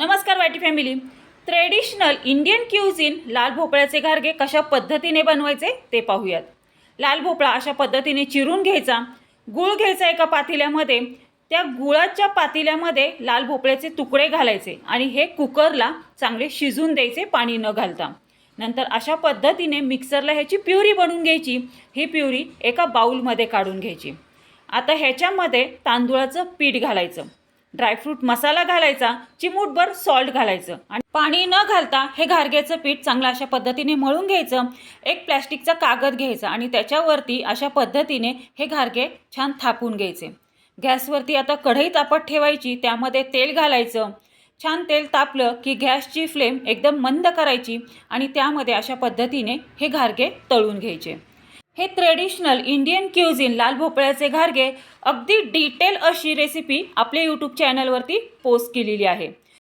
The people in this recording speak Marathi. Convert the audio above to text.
नमस्कार वाटी फॅमिली. ट्रेडिशनल इंडियन क्युझिन लाल भोपळ्याचे घारगे कशा पद्धतीने बनवायचे ते पाहूयात. लाल भोपळा अशा पद्धतीने चिरून घ्यायचा. गूळ घ्यायचा एका पातेल्यामध्ये. त्या गुळाच्या पातेल्यामध्ये लाल भोपळ्याचे तुकडे घालायचे आणि हे कुकरला चांगले शिजून द्यायचे पाणी न घालता. नंतर अशा पद्धतीने मिक्सरला ह्याची प्युरी बनवून घ्यायची. ही प्युरी एका बाऊलमध्ये काढून घ्यायची. आता ह्याच्यामध्ये तांदूळाचं पीठ घालायचं. ड्रायफ्रूट मसाला घालायचा चिमूटभर सॉल्ट घालायचं. आणि पाणी न घालता हे घारग्याचं पीठ चांगलं अशा पद्धतीने मळून घ्यायचं. एक प्लॅस्टिकचा कागद घ्यायचा आणि त्याच्यावरती अशा पद्धतीने हे घारगे छान थापून घ्यायचे. गॅसवरती आता कढई तापत ठेवायची त्यामध्ये तेल घालायचं. छान तेल तापलं की गॅसची फ्लेम एकदम मंद करायची आणि त्यामध्ये अशा पद्धतीने हे घारगे तळून घ्यायचे. हे ट्रेडिशनल इंडियन क्युझिन लाल भोपळ्याचे घारगे अगदी डिटेल अशी रेसिपी आपल्या यूट्यूब चॅनलवरती पोस्ट केलेली आहे.